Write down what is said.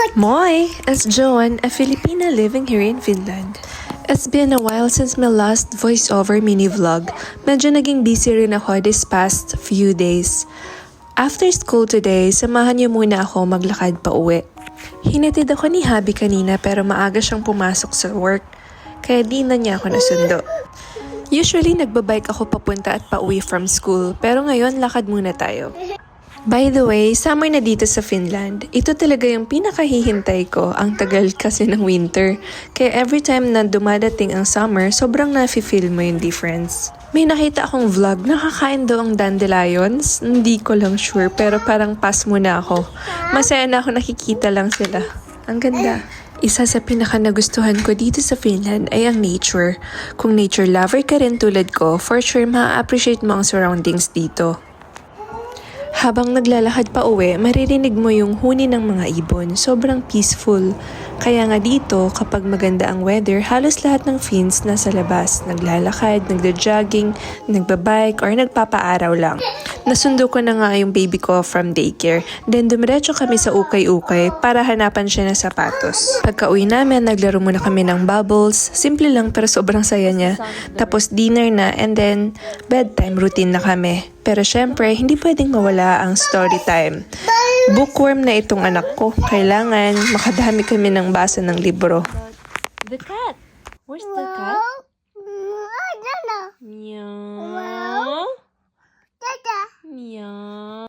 Moi! It's Joan, a Filipina living here in Finland. It's been a while since my last voiceover mini vlog. Medyo naging busy rin ako this past few days. After school today, samahan niyo muna ako maglakad pa uwi. Hinatid ako ni Habi kanina pero maaga siyang pumasok sa work. Kaya di na niya ako nasundo. Usually, nagbabike ako papunta at pauwi from school, pero ngayon lakad muna tayo. By the way, summer na dito sa Finland. Ito talaga yung pinakahihintay ko. Ang tagal kasi ng winter. Kaya every time na dumadating ang summer, sobrang nafe-feel mo yung difference. May nakita akong vlog, nakakain daw ang dandelions. Hindi ko lang sure, pero parang pass muna ako. Masaya na ako nakikita lang sila. Ang ganda. Isa sa pinaka nagustuhan ko dito sa Finland ay ang nature. Kung nature lover ka rin tulad ko, for sure ma-appreciate mo ang surroundings dito. Habang naglalakad pa uwi, maririnig mo yung huni ng mga ibon. Sobrang peaceful. Kaya nga dito, kapag maganda ang weather, halos lahat ng Finns nasa labas. Naglalakad, nagda-jogging, nagbabike, or nagpapaaraw lang. Nasundo ko na nga yung baby ko from daycare. Then dumiretso kami sa ukay-ukay para hanapan siya ng sapatos. Pagka uwi namin, naglaro muna kami ng bubbles. Simple lang pero sobrang saya niya. Tapos dinner na and then bedtime routine na kami. Pero syempre, hindi pwedeng mawala ang story time. Bookworm na itong anak ko. Kailangan makadami kami ng basa ng libro. The cat. Where's the cat? 娘